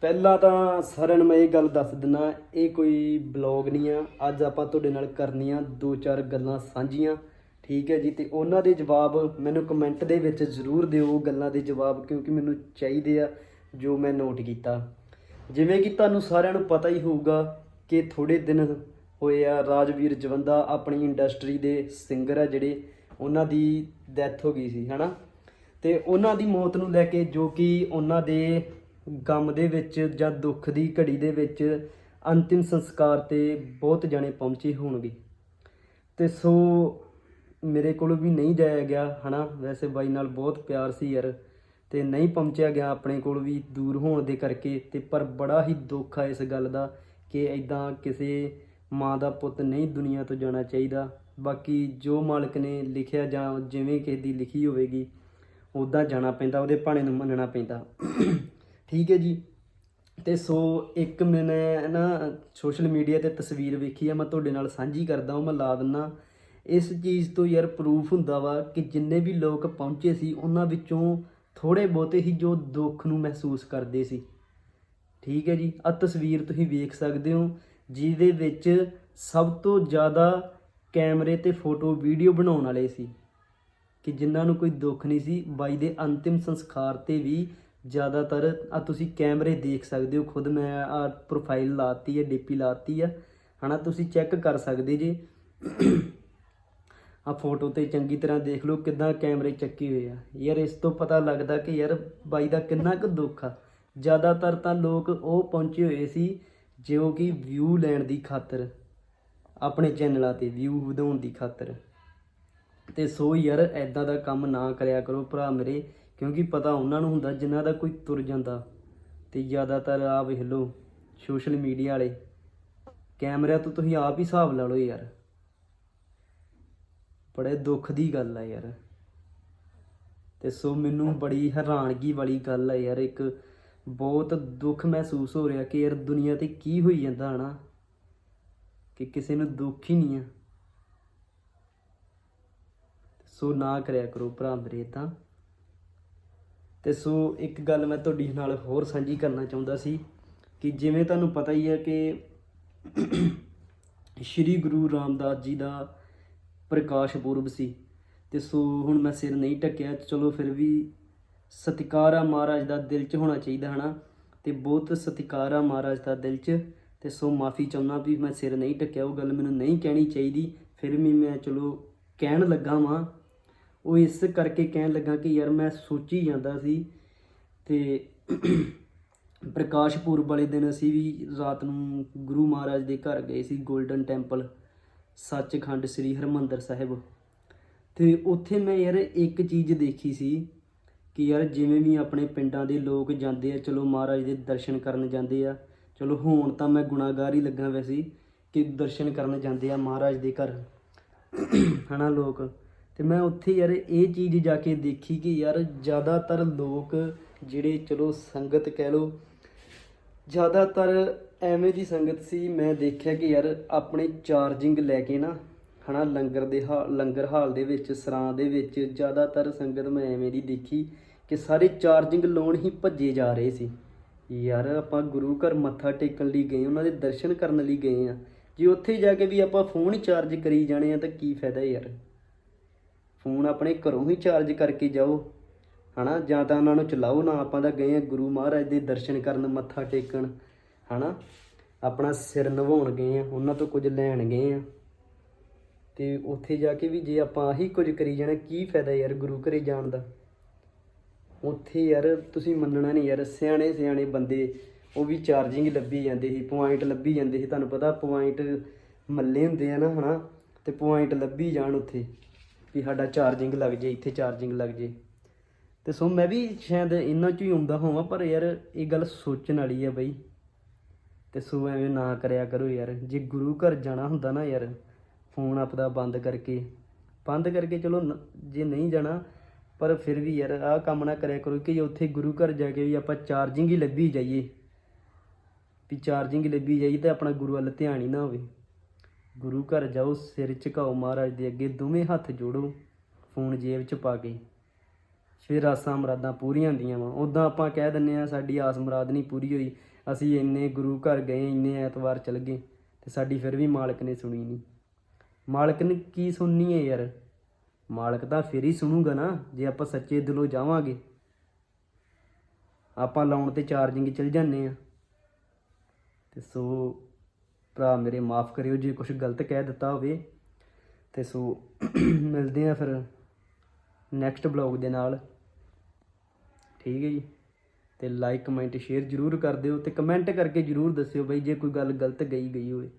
ਪਹਿਲਾਂ ਤਾਂ ਸਾਰਿਆਂ ਨੂੰ ਮੈਂ ਇਹ ਗੱਲ ਦੱਸ ਦਿੰਨਾ ਇਹ ਕੋਈ ਬਲੌਗ ਨਹੀਂ ਆ। ਅੱਜ ਆਪਾਂ ਤੁਹਾਡੇ ਨਾਲ ਕਰਨੀਆਂ ਦੋ ਚਾਰ ਗੱਲਾਂ ਸਾਂਝੀਆਂ, ਠੀਕ ਹੈ ਜੀ? ਤੇ ਉਹਨਾਂ ਦੇ ਜਵਾਬ ਮੈਨੂੰ ਕਮੈਂਟ ਦੇ ਵਿੱਚ ਜ਼ਰੂਰ ਦਿਓ ਉਹ ਗੱਲਾਂ ਦੇ ਜਵਾਬ, ਕਿਉਂਕਿ ਮੈਨੂੰ ਚਾਹੀਦੇ ਆ, ਜੋ ਮੈਂ ਨੋਟ ਕੀਤਾ। ਜਿਵੇਂ ਕਿ ਤੁਹਾਨੂੰ ਸਾਰਿਆਂ ਨੂੰ ਪਤਾ ਹੀ ਹੋਊਗਾ ਕਿ ਥੋੜੇ ਦਿਨ ਹੋਏ ਆ, ਰਾਜਵੀਰ ਜਵੰਦਾ ਆਪਣੀ ਇੰਡਸਟਰੀ ਦੇ ਸਿੰਗਰ ਆ ਜਿਹੜੇ, ਉਹਨਾਂ ਦੀ ਡੈਥ ਹੋ ਗਈ ਸੀ, ਹਨਾ? ਤੇ ਉਹਨਾਂ ਦੀ ਮੌਤ ਨੂੰ ਲੈ ਕੇ ਜੋ ਕਿ ਉਹਨਾਂ ਦੇ ਗਮ ਦੇ ਵਿੱਚ ਜਾਂ ਦੁੱਖ ਦੀ ਘੜੀ ਦੇ ਵਿੱਚ ਅੰਤਿਮ ਸੰਸਕਾਰ ਤੇ ਬਹੁਤ ਜਣੇ ਪਹੁੰਚੇ ਹੋਣਗੇ। ਤੇ ਸੋ ਮੇਰੇ ਕੋਲ ਵੀ ਨਹੀਂ ਜਾਇਆ ਗਿਆ, ਹਨਾ? ਵੈਸੇ ਬਾਈ ਨਾਲ ਬਹੁਤ ਪਿਆਰ ਸੀ ਯਾਰ, ਤੇ ਨਹੀਂ ਪਹੁੰਚਿਆ ਗਿਆ ਆਪਣੇ ਕੋਲ ਵੀ ਦੂਰ ਹੋਣ ਦੇ ਕਰਕੇ। ਤੇ ਪਰ ਬੜਾ ਹੀ ਦੁੱਖ ਆ ਇਸ ਗੱਲ ਦਾ ਕਿ ਐਦਾਂ ਕਿਸੇ ਮਾਂ ਦਾ ਪੁੱਤ ਨਹੀਂ ਦੁਨੀਆ ਤੋਂ ਜਾਣਾ ਚਾਹੀਦਾ। ਬਾਕੀ ਜੋ ਮਾਲਕ ਨੇ ਲਿਖਿਆ ਜਾਂ ਜਿਵੇਂ ਕਿਸੇ ਦੀ ਲਿਖੀ ਹੋਵੇਗੀ ਉਦਾਂ ਜਾਣਾ ਪੈਂਦਾ, ਉਹਦੇ ਭਾਣੇ ਨੂੰ ਮੰਨਣਾ ਪੈਂਦਾ। ਠੀਕ ਹੈ ਜੀ। ਤੇ ਸੋ ਇੱਕ ਮੈਨੇ ਨਾ ਸੋਸ਼ਲ ਮੀਡੀਆ ਤੇ ਤਸਵੀਰ ਵੇਖੀ ਆ, ਮੈਂ ਤੁਹਾਡੇ ਨਾਲ ਸਾਂਝੀ ਕਰਦਾ ਹਾਂ ਮੈਂ ਲਾ ਦਿੰਨਾ। ਇਸ ਚੀਜ਼ ਤੋਂ ਯਾਰ ਪ੍ਰੂਫ ਹੁੰਦਾ ਵਾ ਕਿ ਜਿੰਨੇ ਵੀ ਲੋਕ ਪਹੁੰਚੇ ਸੀ, ਉਹਨਾਂ ਵਿੱਚੋਂ ਥੋੜੇ ਬਹੁਤੇ ਹੀ ਜੋ ਦੁੱਖ ਨੂੰ ਮਹਿਸੂਸ ਕਰਦੇ ਸੀ। ਠੀਕ ਹੈ ਜੀ ਆ ਤਸਵੀਰ ਤੁਸੀਂ ਵੇਖ ਸਕਦੇ ਹੋ, ਜਿਹਦੇ ਵਿੱਚ ਸਭ ਤੋਂ ਜ਼ਿਆਦਾ ਕੈਮਰੇ ਤੇ ਫੋਟੋ ਵੀਡੀਓ ਬਣਾਉਣ ਵਾਲੇ ਸੀ। ਕਿ ਜਿਨ੍ਹਾਂ ਨੂੰ ਕੋਈ ਦੁੱਖ ਨਹੀਂ ਸੀ, ਬਾਈ ਦੇ ਅੰਤਿਮ ਸੰਸਕਾਰ ਤੇ ਵੀ ਜ਼ਿਆਦਾਤਰ ਆ ਤੁਸੀਂ ਕੈਮਰੇ ਦੇਖ ਸਕਦੇ ਹੋ, ਖੁਦ ਮੈਂ ਆ ਪ੍ਰੋਫਾਈਲ ਲਾਤੀ ਹੈ, ਡੀਪੀ ਲਾਤੀ ਆ। ਹਨਾ, ਤੁਸੀਂ ਚੈੱਕ ਕਰ ਸਕਦੇ ਜੇ। ਆ ਫੋਟੋ ਤੇ ਚੰਗੀ ਤਰ੍ਹਾਂ ਦੇਖ ਲਓ ਕਿਦਾਂ ਕੈਮਰੇ ਚੱਕੇ ਹੋਏ ਆ। ਯਾਰ, ਇਸ ਤੋਂ ਪਤਾ ਲੱਗਦਾ ਕਿ ਯਾਰ ਬਾਈ ਦਾ ਕਿੰਨਾ ਕੁ ਦੁੱਖ ਆ। ਜ਼ਿਆਦਾਤਰ ਤਾਂ ਲੋਕ ਉਹ ਪਹੁੰਚੇ ਹੋਏ ਸੀ ਜੋ ਕਿ ਵਿਊ ਲੈਣ ਦੀ ਖਾਤਰ, ਆਪਣੇ ਚੈਨਲਾਂ ਤੇ ਵਿਊ ਵਧਾਉਣ ਦੀ ਖਾਤਰ। ਤੇ ਸੋ ਯਾਰ ਐਦਾਂ ਦਾ ਕੰਮ ਨਾ ਕਰਿਆ ਕਰੋ ਭਰਾ ਮੇਰੇ। ਕਿਉਂਕਿ ਪਤਾ ਉਹਨਾਂ ਨੂੰ ਹੁੰਦਾ ਜਿਨ੍ਹਾਂ ਦਾ ਕੋਈ ਤੁਰ ਜਾਂਦਾ। ਤੇ ਜ਼ਿਆਦਾਤਰ ਆ ਵੇਖ ਲਓ ਸੋਸ਼ਲ ਮੀਡੀਆ ਵਾਲੇ। ਕੈਮਰਿਆਂ ਤੋਂ ਤੁਸੀਂ ਆਪ ਹੀ ਹਿਸਾਬ ਲਾ ਲਓ ਯਾਰ। ਬੜੇ ਦੁੱਖ ਦੀ ਗੱਲ ਆ ਯਾਰ। ਤੇ ਸੋ ਮੈਨੂੰ ਬੜੀ ਹੈਰਾਨਗੀ ਵਾਲੀ ਗੱਲ ਆ ਯਾਰ, ਇੱਕ ਬਹੁਤ ਦੁੱਖ ਮਹਿਸੂਸ ਹੋ ਰਿਹਾ ਕਿ ਯਾਰ ਦੁਨੀਆ ਤੇ ਕੀ ਹੋਈ ਜਾਂਦਾ ਹਨਾ? ਕਿ ਕਿਸੇ ਨੂੰ ਦੁੱਖ ਹੀ ਨਹੀਂ ਆ। ਸੋ ਨਾ ਕਰਿਆ ਕਰੋ ਭਰਾ ਮੇਰੇ ਤਾਂ ਤੇ ਸੋ ਇੱਕ ਗੱਲ ਮੈਂ ਤੁਹਾਡੀ ਨਾਲ ਹੋਰ ਸਾਂਝੀ ਕਰਨਾ ਚਾਹੁੰਦਾ ਸੀ ਕਿ ਜਿਵੇਂ ਤੁਹਾਨੂੰ ਪਤਾ ਹੀ ਹੈ ਕਿ ਸ਼੍ਰੀ ਗੁਰੂ ਰਾਮਦਾਸ ਜੀ ਦਾ ਪ੍ਰਕਾਸ਼ ਪੁਰਬ ਸੀ ਤੇ ਸੋ ਹੁਣ ਮੈਂ ਸਿਰ ਨਹੀਂ ਟੱਕਿਆ ਚਲੋ ਫਿਰ ਵੀ ਸਤਿਕਾਰ ਆ ਮਹਾਰਾਜ ਦਾ ਦਿਲ 'ਚ ਹੋਣਾ ਚਾਹੀਦਾ ਹਨਾ ਤੇ ਬਹੁਤ ਸਤਿਕਾਰ ਆ ਮਹਾਰਾਜ ਦਾ ਦਿਲ 'ਚ ਤੇ ਸੋ ਮਾਫੀ ਚਾਹੁੰਦਾ ਵੀ ਮੈਂ ਸਿਰ ਨਹੀਂ ਟੱਕਿਆ ਉਹ ਗੱਲ ਮੈਨੂੰ ਨਹੀਂ ਕਹਿਣੀ ਚਾਹੀਦੀ, ਫਿਰ ਵੀ ਮੈਂ ਚਲੋ ਕਹਿਣ ਲੱਗਾ ਵਾਂ ਉਹ ਇਸ ਕਰਕੇ ਕਹਿਣ ਲੱਗਾ ਕਿ ਯਾਰ ਮੈਂ ਸੋਚੀ ਜਾਂਦਾ ਸੀ ਤੇ ਪ੍ਰਕਾਸ਼ ਪੁਰਬ ਵਾਲੇ ਦਿਨ ਅਸੀਂ ਵੀ ਰਾਤ ਨੂੰ ਗੁਰੂ ਮਹਾਰਾਜ ਦੇ ਘਰ ਗਏ ਸੀ 골ਡਨ ਟੈਂਪਲ ਸੱਚਖੰਡ ਸ੍ਰੀ ਹਰਮੰਦਰ ਸਾਹਿਬ। ਤੇ ਉੱਥੇ ਮੈਂ ਯਾਰ ਇੱਕ ਚੀਜ਼ ਦੇਖੀ ਸੀ ਕਿ ਯਾਰ ਜਿਵੇਂ ਵੀ ਆਪਣੇ ਪਿੰਡਾਂ ਦੇ ਲੋਕ ਜਾਂਦੇ ਆ, ਚਲੋ ਮਹਾਰਾਜ ਦੇ ਦਰਸ਼ਨ ਕਰਨ ਜਾਂਦੇ ਆ, ਚਲੋ ਹੁਣ ਤਾਂ ਮੈਂ ਗੁਨਾਹਗਾਰ ਹੀ ਲੱਗਾ ਵੈਸੇ ਕਿ ਦਰਸ਼ਨ ਕਰਨ ਜਾਂਦੇ ਆ ਮਹਾਰਾਜ ਦੇ ਘਰ। ਹਨਾ ਲੋਕ? ਤੇ ਮੈਂ ਉੱਥੇ ਯਾਰ ਇਹ ਚੀਜ਼ ਜਾ ਕੇ ਦੇਖੀ ਕਿ ਯਾਰ ਜ਼ਿਆਦਾਤਰ ਲੋਕ ਜਿਹੜੇ ਚਲੋ ਸੰਗਤ ਕਹਿ ਲੋ ਜ਼ਿਆਦਾਤਰ ਐਵੇਂ ਦੀ ਸੰਗਤ ਸੀ, ਮੈਂ ਦੇਖਿਆ ਕਿ ਯਾਰ ਆਪਣੇ ਚਾਰਜਿੰਗ ਲੈ ਕੇ ਨਾ, ਹਨਾ, ਲੰਗਰ ਦੇ ਹਾ, ਲੰਗਰ ਹਾਲ ਦੇ ਵਿੱਚ, ਸਰਾਂ ਦੇ ਵਿੱਚ ਜ਼ਿਆਦਾਤਰ ਸੰਗਤ ਮੈਂ ਐਵੇਂ ਦੀ ਦੇਖੀ ਕਿ ਸਾਰੇ ਚਾਰਜਿੰਗ ਲਾਉਣ ਹੀ ਭੱਜੇ ਜਾ ਰਹੇ ਸੀ। ਯਾਰ ਆਪਾਂ ਗੁਰੂ ਘਰ ਮੱਥਾ ਟੇਕਣ ਲਈ ਗਏ, ਉਹਨਾਂ ਦੇ ਦਰਸ਼ਨ ਕਰਨ ਲਈ ਗਏ ਆ। ਜੇ ਉੱਥੇ ਜਾ ਕੇ ਵੀ ਆਪਾਂ ਫੋਨ ਹੀ ਚਾਰਜ ਕਰੀ ਜਾਣੇ ਆ ਤਾਂ ਕੀ ਫਾਇਦਾ ਯਾਰ? ਫੋਨ ਆਪਣੇ ਘਰੋਂ ਹੀ ਚਾਰਜ ਕਰਕੇ ਜਾਓ। ਹਨਾ? ਜਾਂ ਤਾਂ ਉਹਨਾਂ ਨੂੰ ਚਲਾਓ, ਨਾ ਆਪਾਂ ਤਾਂ ਗਏ ਆ ਗੁਰੂ ਮਹਾਰਾਜ ਦੇ ਦਰਸ਼ਨ ਕਰਨ, ਮੱਥਾ ਟੇਕਣ। ਹਨਾ? ਆਪਣਾ ਸਿਰ ਨਵਾਉਣ ਗਏ ਆ ਉਹਨਾਂ ਤੋਂ ਕੁਝ ਲੈਣ ਗਏ ਆ ਤੇ ਉੱਥੇ ਜਾ ਕੇ ਵੀ ਜੇ ਆਪਾਂ ਆਹੀ ਕੁਝ ਕਰੀ ਜਾਣਾ, ਕੀ ਫਾਇਦਾ ਯਾਰ ਗੁਰੂ ਘਰੇ ਜਾਣ ਦਾ? ਉੱਥੇ ਯਾਰ ਤੁਸੀਂ ਮੰਨਣਾ ਨਹੀਂ ਯਾਰ, ਸਿਆਣੇ ਸਿਆਣੇ ਬੰਦੇ, ਉਹ ਵੀ ਚਾਰਜਿੰਗ ਲੱਭੀ ਜਾਂਦੇ ਸੀ, ਪੁਆਇੰਟ ਲੱਭੀ ਜਾਂਦੇ ਸੀ। ਤੁਹਾਨੂੰ ਪਤਾ ਪੁਆਇੰਟ ਮੱਲੇ ਹੁੰਦੇ ਆ ਨਾ, ਹਨਾ? ਤੇ ਪੁਆਇੰਟ ਲੱਭੀ ਜਾਣ ਉੱਥੇ। ਵੀ ਸਾਡਾ ਚਾਰਜਿੰਗ ਲੱਗ ਜੇ, ਇੱਥੇ ਚਾਰਜਿੰਗ ਲੱਗ ਜੇ। ਤੇ ਸੋ ਮੈਂ ਵੀ ਸ਼ਾਇਦ ਇਹਨਾਂ ਚੋਂ ਹੀ ਆਉਂਦਾ ਹੋਵਾਂ, ਪਰ ਯਾਰ ਇਹ ਗੱਲ ਸੋਚਣ ਵਾਲੀ ਆ ਬਈ। ਤੇ ਸੋ ਐਵੇਂ ਨਾ ਕਰਿਆ ਕਰੋ ਯਾਰ। ਜੇ ਗੁਰੂ ਘਰ ਜਾਣਾ ਹੁੰਦਾ ਨਾ ਯਾਰ, ਫੋਨ ਆਪਦਾ ਬੰਦ ਕਰਕੇ। ਬੰਦ ਕਰਕੇ ਚਲੋ ਜੇ ਨਹੀਂ ਜਾਣਾ, ਪਰ ਫਿਰ ਵੀ ਯਾਰ ਆਹ ਕੰਮ ਨਾ ਕਰਿਆ ਕਰੋ ਕਿ ਉੱਥੇ ਗੁਰੂ ਘਰ ਜਾ ਕੇ ਵੀ ਆਪਾਂ ਚਾਰਜਿੰਗ ਹੀ ਲੱਭੀ ਜਾਈਏ। ਵੀ ਚਾਰਜਿੰਗ ਲੱਭੀ ਜਾਈਏ ਤੇ ਆਪਣਾ ਗੁਰੂ ਵੱਲ ਧਿਆਨ ਹੀ ਨਾ ਹੋਵੇ। ਗੁਰੂ ਘਰ ਜਾਓ, ਸਿਰ ਝੁਕਾਓ ਮਹਾਰਾਜ ਦੇ ਅੱਗੇ, ਦੋਵੇਂ ਹੱਥ ਜੋੜੋ, ਫੋਨ ਜੇਬ 'ਚ ਪਾ ਕੇ। ਫਿਰ ਆਸਾਂ ਮੁਰਾਦਾਂ ਪੂਰੀਆਂ ਹੁੰਦੀਆਂ ਵਾ। ਉਦਾਂ ਆਪਾਂ ਕਹਿ ਦਿੰਨੇ ਆ ਸਾਡੀ ਆਸ ਮਰਾਦ ਨਹੀਂ ਪੂਰੀ ਹੋਈ। ਅਸੀਂ ਇੰਨੇ ਗੁਰੂ ਘਰ ਗਏ, ਇੰਨੇ ਐਤਵਾਰ ਚਲ ਗਏ, ਤੇ ਸਾਡੀ ਫਿਰ ਵੀ ਮਾਲਕ ਨੇ ਸੁਣੀ ਨਹੀਂ। ਮਾਲਕ ਨੇ ਕੀ ਸੁਣਨੀ ਹੈ ਯਾਰ? ਮਾਲਕ ਤਾਂ ਫਿਰ ਹੀ ਸੁਣੂਗਾ ਨਾ, ਜੇ ਆਪਾਂ ਸੱਚੇ ਦਿਲੋਂ ਜਾਵਾਂਗੇ। ਆਪਾਂ ਲਾਉਣ ਤੇ ਚਾਰਜਿੰਗ ਚਲ ਜਾਂਦੇ ਆ ਤੇ ਸੋ ਭਰਾ ਮੇਰੇ ਮਾਫ ਕਰਿਓ ਜੇ ਕੁਝ ਗਲਤ ਕਹਿ ਦਿੱਤਾ ਹੋਵੇ। ਤੇ ਸੋ ਮਿਲਦੇ ਆ ਫਿਰ ਨੈਕਸਟ ਬਲੌਗ ਦੇ ਨਾਲ। ਠੀਕ ਹੈ ਜੀ? ਤੇ ਲਾਈਕ ਕਮੈਂਟ ਸ਼ੇਅਰ ਜਰੂਰ ਕਰ ਦਿਓ ਤੇ ਕਮੈਂਟ ਕਰਕੇ ਜਰੂਰ ਦੱਸਿਓ ਬਈ ਜੇ ਕੋਈ ਗੱਲ ਗਲਤ ਗਈ ਗਈ ਹੋਵੇ।